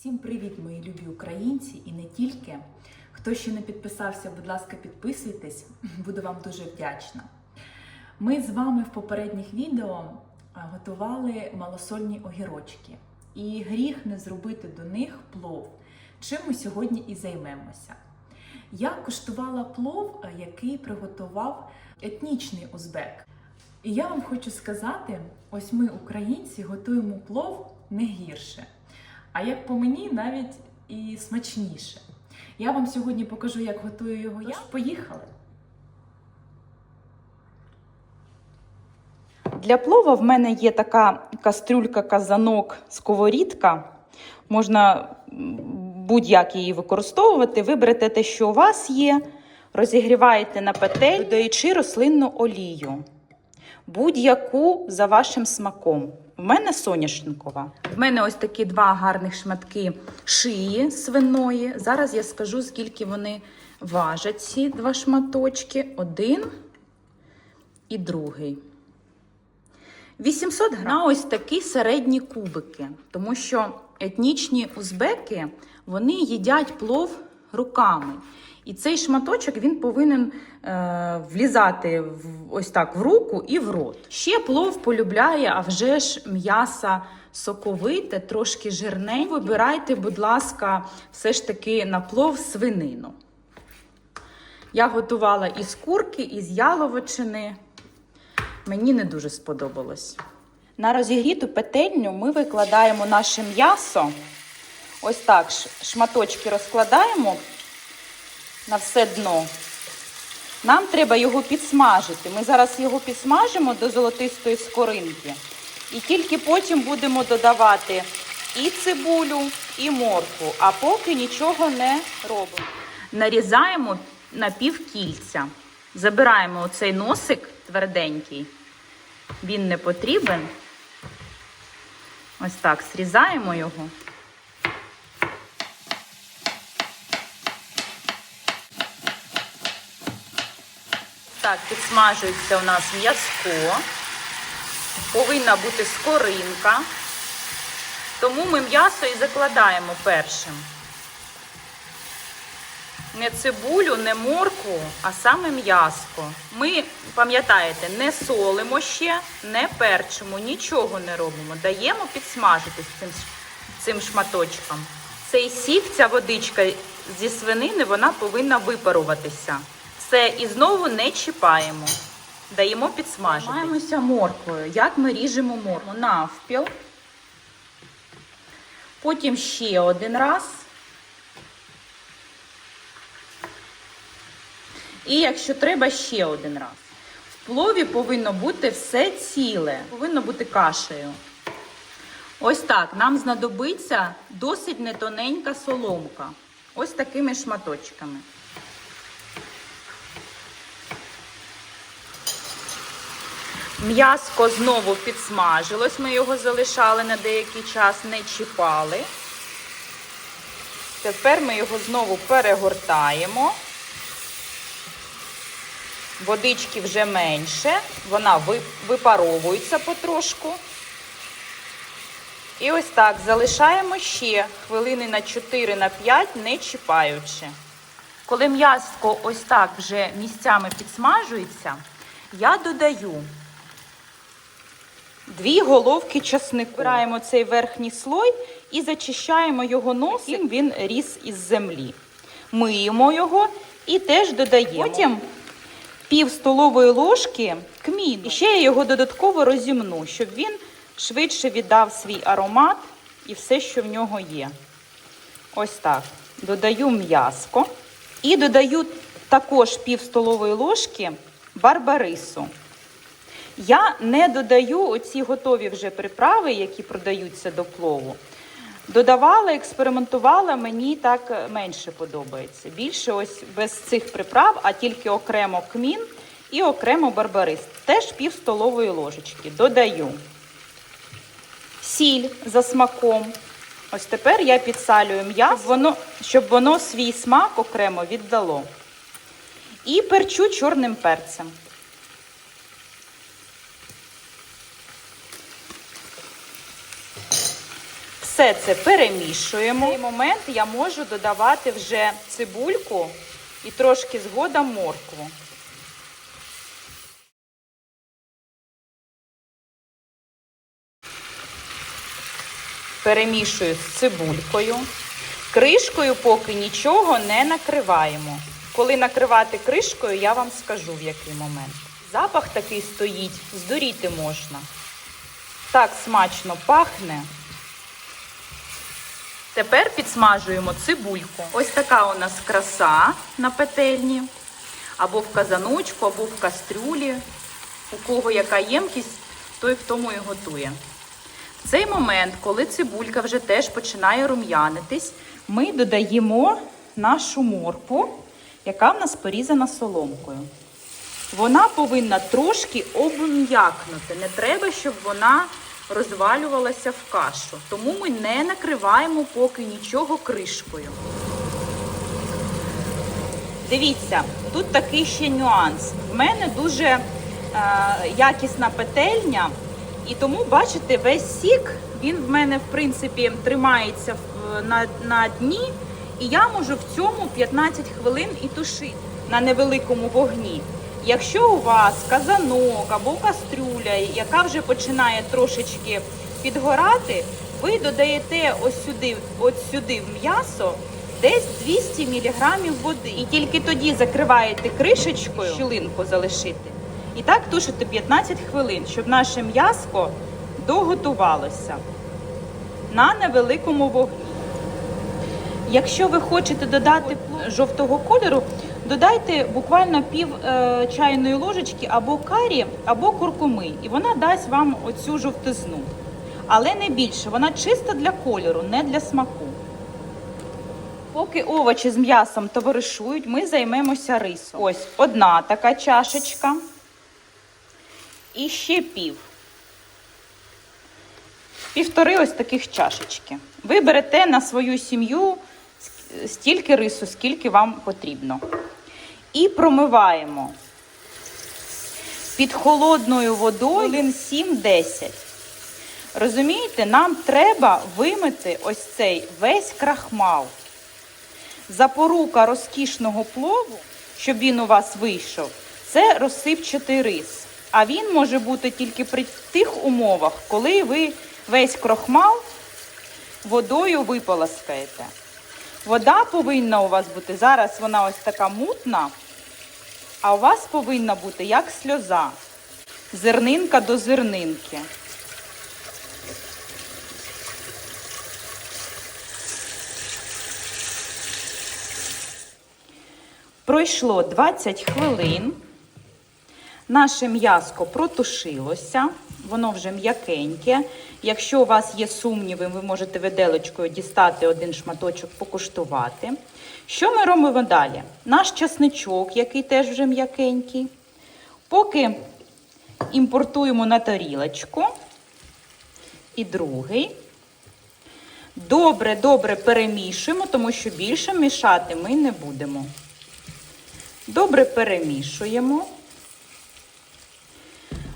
Всім привіт, мої любі українці, і не тільки. Хто ще не підписався, будь ласка, підписуйтесь, буду вам дуже вдячна. Ми з вами в попередніх відео готували малосольні огірочки. І гріх не зробити до них плов, чим ми сьогодні і займемося. Я куштувала плов, який приготував етнічний узбек. І я вам хочу сказати: ось ми, українці, готуємо плов не гірше. А як по мені, навіть і смачніше. Я вам сьогодні покажу, як готую його я. Поїхали! Для плова в мене є така кастрюлька, казанок, сковорідка. Можна будь-як її використовувати. Виберете те, що у вас є, розігріваєте на петель, додаючи рослинну олію. Будь-яку за вашим смаком. У мене соняшникова. В мене ось такі два гарних шматки шиї свиної. Зараз я скажу, скільки вони важать, ці два шматочки. Один і другий. 800 грам. На ось такі середні кубики, тому що етнічні узбеки вони їдять плов руками. І цей шматочок він повинен е, влізати в, ось так в руку і в рот. Ще плов полюбляє, а вже ж м'яса соковите, трошки жирне. Вибирайте, будь ласка, все ж таки на плов свинину. Я готувала із курки, із яловичини. Мені не дуже сподобалось. На розігріту петельню ми викладаємо наше м'ясо. Ось так шматочки розкладаємо на все дно. Нам треба його підсмажити. Ми зараз його підсмажимо до золотистої скоринки. І тільки потім будемо додавати і цибулю, і моркву, а поки нічого не робимо. Нарізаємо на півкільця. Забираємо оцей носик тверденький. Він не потрібен. Ось так зрізаємо його. Так, підсмажується у нас м'язко. Повинна бути скоринка. Тому ми м'ясо і закладаємо першим. Не цибулю, не морку, а саме м'яско. Ми, пам'ятаєте, не солимо ще, не перчимо, нічого не робимо. Даємо підсмажитись цим, цим шматочком. Цей сік, ця водичка зі свинини, вона повинна випаруватися. Все, і знову не чіпаємо. Даємо підсмажити. Займаємося морквою. Як ми ріжемо моркву? Навпіл. Потім ще один раз. І якщо треба, ще один раз. В плові повинно бути все ціле, повинно бути кашею. Ось так. Нам знадобиться досить нетоненька соломка. Ось такими шматочками. М'яско знову підсмажилось, ми його залишали на деякий час, не чіпали. Тепер ми його знову перегортаємо. Водички вже менше, вона випаровується потрошку. І ось так залишаємо ще хвилини на 4 на 5, не чіпаючи. Коли м'яско ось так вже місцями підсмажується, я додаю дві головки часнику. Збираємо цей верхній слой і зачищаємо його носом, він ріс із землі. Миємо його і теж додаємо. Потім пів столової ложки кміну. І ще я його додатково розімну, щоб він швидше віддав свій аромат і все, що в нього є. Ось так. Додаю м'яско. І додаю також пів столової ложки барбарису. Я не додаю оці готові вже приправи, які продаються до плову. Додавала, експериментувала, мені так менше подобається. Більше ось без цих приправ, а тільки окремо кмін і окремо барбарис. Теж пів столової ложечки. Додаю сіль за смаком. Ось тепер я підсалюю м'ясо, воно, щоб воно свій смак окремо віддало. І перчу чорним перцем. Все це перемішуємо. В цей момент я можу додавати вже цибульку і трошки згодом моркву. Перемішую з цибулькою. Кришкою поки нічого не накриваємо. Коли накривати кришкою, я вам скажу в який момент. Запах такий стоїть, здуріти можна. Так смачно пахне. Тепер підсмажуємо цибульку. Ось така у нас краса на петельні. Або в казаночку, або в кастрюлі. У кого яка ємкість, той в тому і готує. В цей момент, коли цибулька вже теж починає рум'янитись, ми додаємо нашу моркву, яка в нас порізана соломкою. Вона повинна трошки обм'якнути. Не треба, щоб вона розвалювалася в кашу. Тому ми не накриваємо поки нічого кришкою. Дивіться, тут такий ще нюанс. В мене дуже е, якісна петельня, і тому, бачите, весь сік, він в мене, в принципі, тримається на, на дні, і я можу в цьому 15 хвилин і тушити на невеликому вогні. Якщо у вас казанок або кастрюля, яка вже починає трошечки підгорати, ви додаєте ось сюди, ось сюди в м'ясо десь 200 мг води. І тільки тоді закриваєте кришечкою, щілинку залишити. І так тушите 15 хвилин, щоб наше м'яско доготувалося на невеликому вогні. Якщо ви хочете додати жовтого кольору, додайте буквально пів е, чайної ложечки або карі, або куркуми, і вона дасть вам оцю жовтизну. Але не більше, вона чисто для кольору, не для смаку. Поки овочі з м'ясом товаришують, ми займемося рисом. Ось одна така чашечка. І ще пів. Півтори ось таких чашечки. Ви берете на свою сім'ю стільки рису, скільки вам потрібно. І промиваємо під холодною водою хвилин 7-10. Розумієте, нам треба вимити ось цей весь крахмал. Запорука розкішного плову, щоб він у вас вийшов, це розсипчатий рис. А він може бути тільки при тих умовах, коли ви весь крохмал водою виполоскаєте. Вода повинна у вас бути, зараз вона ось така мутна, а у вас повинна бути як сльоза, зернинка до зернинки. Пройшло 20 хвилин. Наше м'яско протушилося, воно вже м'якеньке. Якщо у вас є сумніви, ви можете виделочкою дістати один шматочок, покуштувати. Що ми робимо далі? Наш часничок, який теж вже м'якенький. Поки імпортуємо на тарілочку. І другий. Добре-добре перемішуємо, тому що більше мішати ми не будемо. Добре перемішуємо.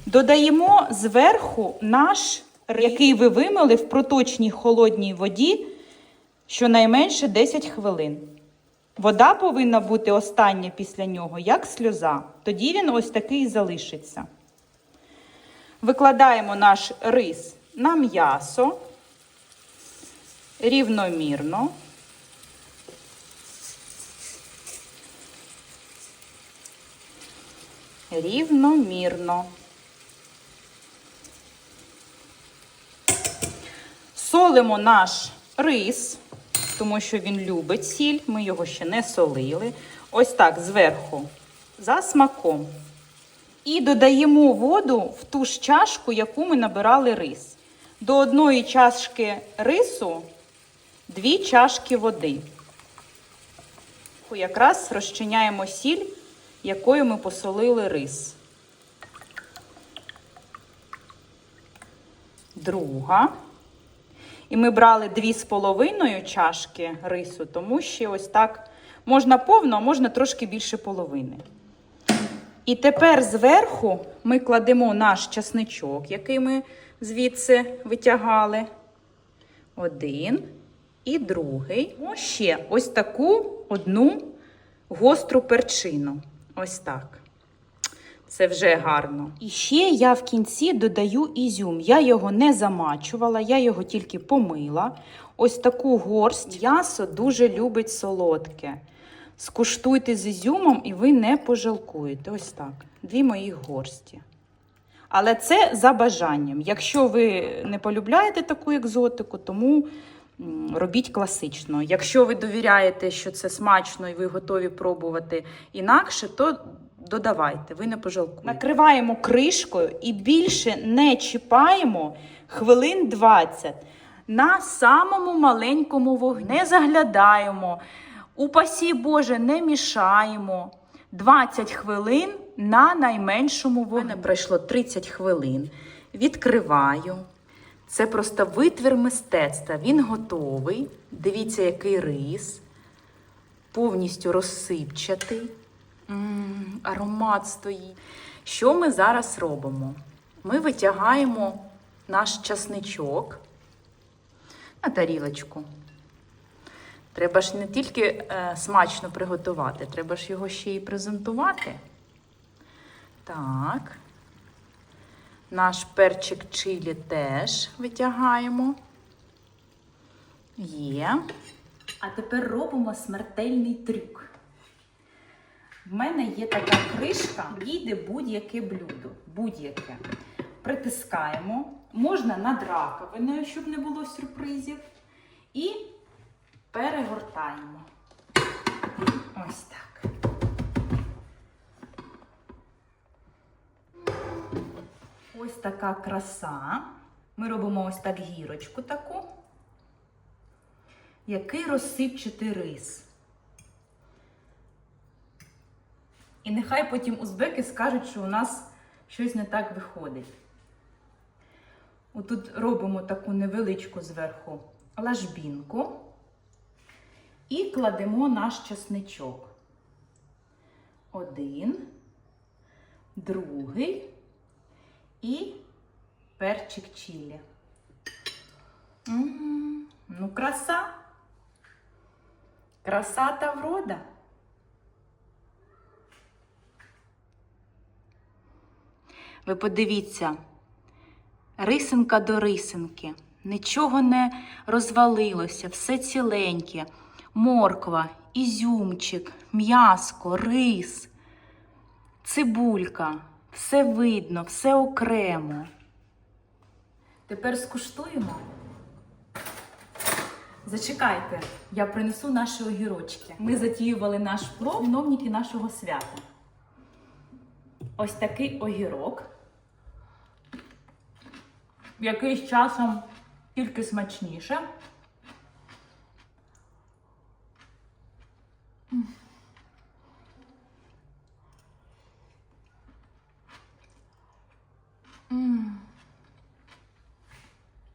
Додаємо зверху наш, який ви вимили в проточній холодній воді щонайменше 10 хвилин. Вода повинна бути остання після нього, як сльоза. Тоді він ось такий і залишиться. Викладаємо наш рис на м'ясо рівномірно. Рівномірно. Солимо наш рис, тому що він любить сіль. Ми його ще не солили. Ось так зверху, за смаком. І додаємо воду в ту ж чашку, яку ми набирали рис. До одної чашки рису дві чашки води. Якраз розчиняємо сіль, якою ми посолили рис. Друга. І ми брали дві з половиною чашки рису, тому що ось так можна повно, а можна трошки більше половини. І тепер зверху ми кладемо наш часничок, який ми звідси витягали. Один і другий. Ось ще ось таку одну гостру перчину. Ось так. Це вже гарно. І ще я в кінці додаю ізюм. Я його не замачувала, я його тільки помила. Ось таку горсть. М'ясо дуже любить солодке. Скуштуйте з ізюмом, і ви не пожалкуєте. Ось так. Дві мої горсті. Але це за бажанням. Якщо ви не полюбляєте таку екзотику, тому робіть класично. Якщо ви довіряєте, що це смачно і ви готові пробувати інакше, то додавайте, ви не пожалкуєте. Накриваємо кришкою і більше не чіпаємо хвилин 20 на самому маленькому вогні. Не заглядаємо. Упасі Боже, не мішаємо. 20 хвилин на найменшому вогні. У мене пройшло 30 хвилин. Відкриваю. Це просто витвір мистецтва. Він готовий. Дивіться, який рис. Повністю розсипчатий. М, аромат стоїть. Що ми зараз робимо? Ми витягаємо наш часничок на тарілочку. Треба ж не тільки е, смачно приготувати, треба ж його ще й презентувати. Так. Наш перчик чилі теж витягаємо. Є. А тепер робимо смертельний трюк. В мене є така кришка, війде будь-яке блюдо. Будь-яке. Притискаємо. Можна над раковиною, щоб не було сюрпризів. І перегортаємо. Ось так. Ось така краса. Ми робимо ось так гірочку таку. Який розсипчатий рис. І нехай потім узбеки скажуть, що у нас щось не так виходить. Отут робимо таку невеличку зверху лажбінку і кладемо наш часничок. Один, другий і перчик чилі. М, Ну, краса. Краса та врода. Ви подивіться, рисинка до рисинки, нічого не розвалилося, все ціленьке, морква, ізюмчик, м'яско, рис, цибулька, все видно, все окремо. Тепер скуштуємо. Зачекайте, я принесу наші огірочки. Ми затіювали наш плов, виновники нашого свята. Ось такий огірок, який з часом тільки смачніше.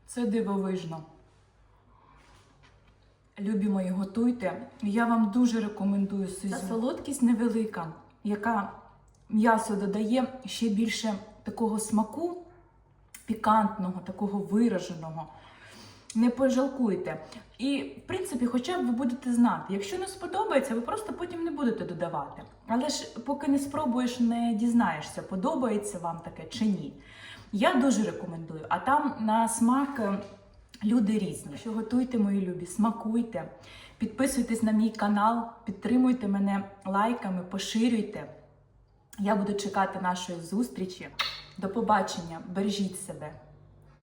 Це дивовижно. Любі мої, готуйте. Я вам дуже рекомендую сезон. Та солодкість невелика, яка м'ясо додає ще більше такого смаку, пікантного, такого вираженого. Не пожалкуйте. І, в принципі, хоча б ви будете знати, якщо не сподобається, ви просто потім не будете додавати. Але ж поки не спробуєш, не дізнаєшся, подобається вам таке чи ні. Я дуже рекомендую. А там на смак е, люди різні. Що готуйте, мої любі, смакуйте, підписуйтесь на мій канал, підтримуйте мене лайками, поширюйте. Я буду чекати нашої зустрічі. До побачення, бережіть себе.